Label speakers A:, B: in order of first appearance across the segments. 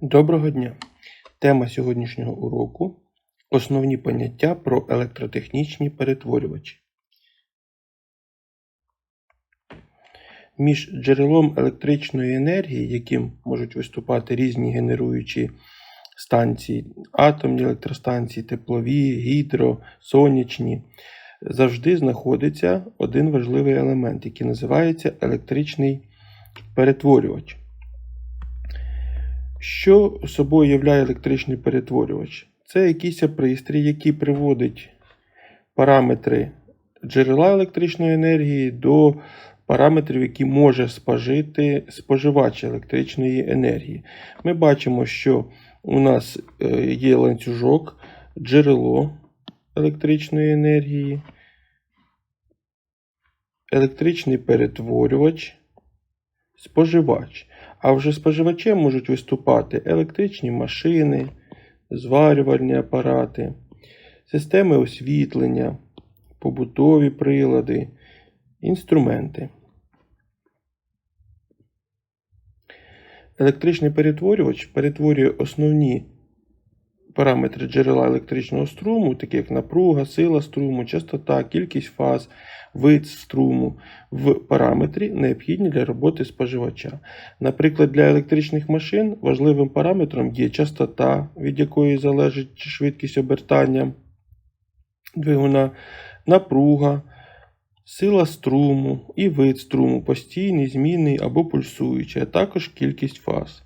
A: Доброго дня! Тема сьогоднішнього уроку Основні поняття про електротехнічні перетворювачі. Між джерелом електричної енергії, яким можуть виступати різні генеруючі станції, атомні електростанції, теплові, гідро, сонячні, завжди знаходиться один важливий елемент, який називається електричний перетворювач. Що собою являє електричний перетворювач? Це якийсь пристрій, який приводить параметри джерела електричної енергії до параметрів, які може спожити споживач електричної енергії. Ми бачимо, що у нас е, є ланцюжок, джерело електричної енергії, електричний перетворювач, споживач. А вже споживачем можуть виступати електричні машини, зварювальні апарати, системи освітлення, побутові прилади, інструменти. Електричний перетворювач перетворює основні параметри джерела електричного струму, такі як напруга, сила струму, частота, кількість фаз, вид струму в параметрі, необхідні для роботи споживача. Наприклад, для електричних машин важливим параметром є частота, від якої залежить швидкість обертання двигуна, напруга, сила струму і вид струму, постійний, змінний або пульсуючий, а також кількість фаз.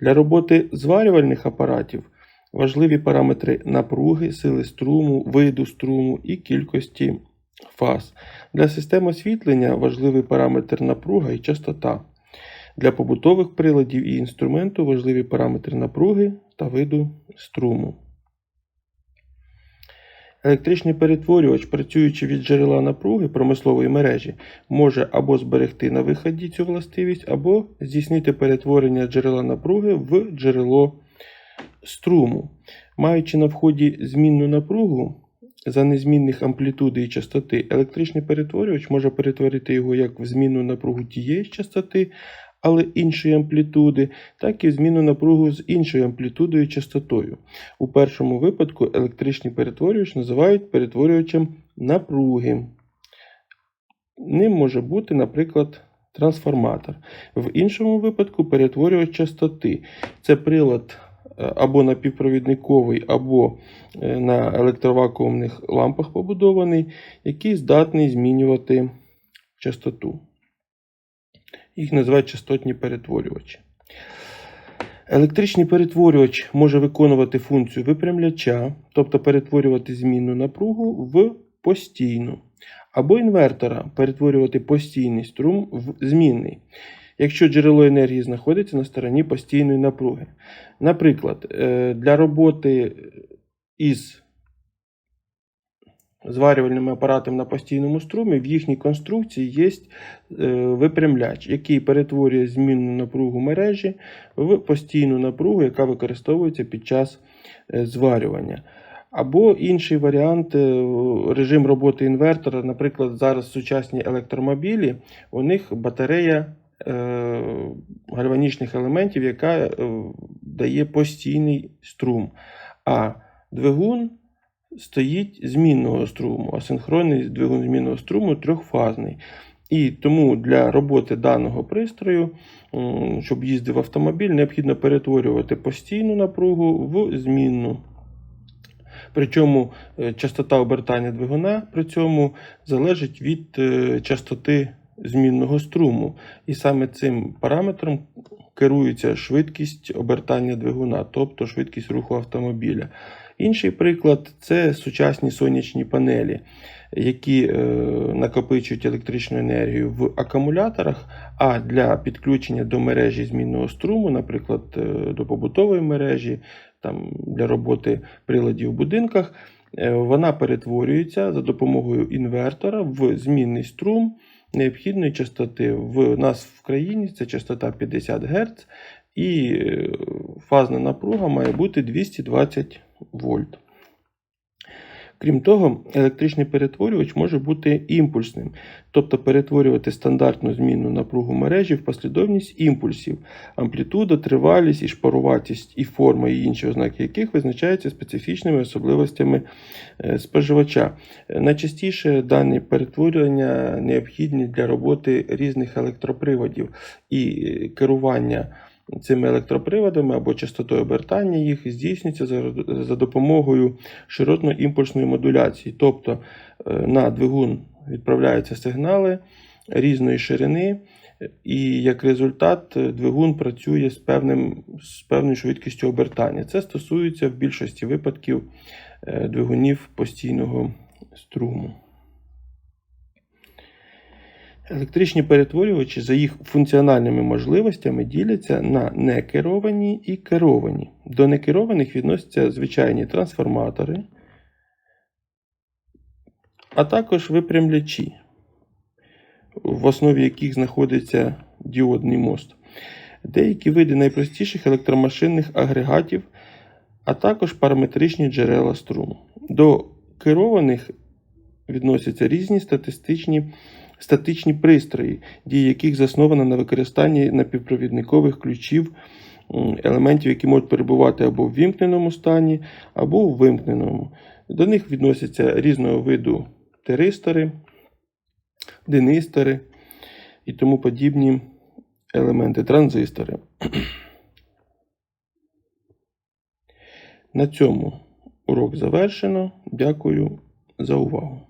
A: Для роботи зварювальних апаратів важливі параметри напруги, сили струму, виду струму і кількості фаз. Для систем освітлення важливий параметр напруга і частота. Для побутових приладів і інструменту важливі параметри напруги та виду струму. Електричний перетворювач, працюючи від джерела напруги промислової мережі, може або зберегти на виході цю властивість, або здійснити перетворення джерела напруги в джерело струму. Маючи на вході змінну напругу за незмінних амплітуди і частоти, електричний перетворювач може перетворити його як в змінну напругу тієї частоти, але іншої амплітуди, так і в змінну напругу з іншою амплітудою і частотою. У першому випадку електричний перетворювач називають перетворювачем напруги. Ним може бути, наприклад, трансформатор. В іншому випадку перетворювач частоти. Це прилад е, або напівпровідниковий, або е, на електровакуумних лампах побудований, який здатний змінювати частоту. Їх називають частотні перетворювачі. Електричний перетворювач може виконувати функцію випрямляча, тобто перетворювати змінну напругу в постійну, або інвертора перетворювати постійний струм в змінний, якщо джерело енергії знаходиться на стороні постійної напруги. Наприклад, е, для роботи із зварювальними апаратами на постійному струмі в їхній конструкції є е, випрямляч, який перетворює змінну напругу мережі в постійну напругу, яка використовується під час е, зварювання. Або інший варіант режим роботи інвертора. Наприклад, зараз сучасні електромобілі, у них батарея гальванічних елементів, яка дає постійний струм. А двигун стоїть змінного струму, асинхронний двигун змінного струму трьохфазний. І тому для роботи даного пристрою, щоб їздив автомобіль, необхідно перетворювати постійну напругу в змінну. Причому е, частота обертання двигуна при цьому залежить від е, частоти змінного струму. І саме цим параметром керується швидкість обертання двигуна, тобто швидкість руху автомобіля. Інший приклад це сучасні сонячні панелі, які е, накопичують електричну енергію в акумуляторах, а для підключення до мережі змінного струму, наприклад, е, до побутової мережі, там, для роботи приладів в будинках, е, вона перетворюється за допомогою інвертора в змінний струм необхідної частоти. В нас в країні це частота 50 Гц, і е, фазна напруга має бути 220 вольт. Крім того, електричний перетворювач може бути імпульсним, тобто перетворювати стандартну змінну напругу мережі в послідовність імпульсів, амплітуда, тривалість і шпаруватість і форма і інші ознаки яких визначаються специфічними особливостями е, споживача. Е, Найчастіше дані перетворювання необхідні для роботи різних електроприводів і е, керування цими електроприводами або частотою обертання їх здійснюється за, допомогою широтно-імпульсної модуляції. Тобто е, на двигун відправляються сигнали різної ширини, е, і як результат е, двигун працює з, певним, з певною швидкістю обертання. Це стосується в більшості випадків двигунів постійного струму. Електричні перетворювачі за їх функціональними можливостями діляться на некеровані і керовані. До некерованих відносяться звичайні трансформатори, а також випрямлячі, в основі яких знаходиться діодний мост. Деякі види найпростіших електромашинних агрегатів, а також параметричні джерела струму. До керованих відносяться різні статистичні статичні пристрої, дія яких заснована на використанні напівпровідникових ключів елементів, які можуть перебувати або в вімкненому стані, або в вимкненому. До них відносяться різного виду теристори, денистори і тому подібні елементи, транзистори. На цьому урок завершено. Дякую за увагу.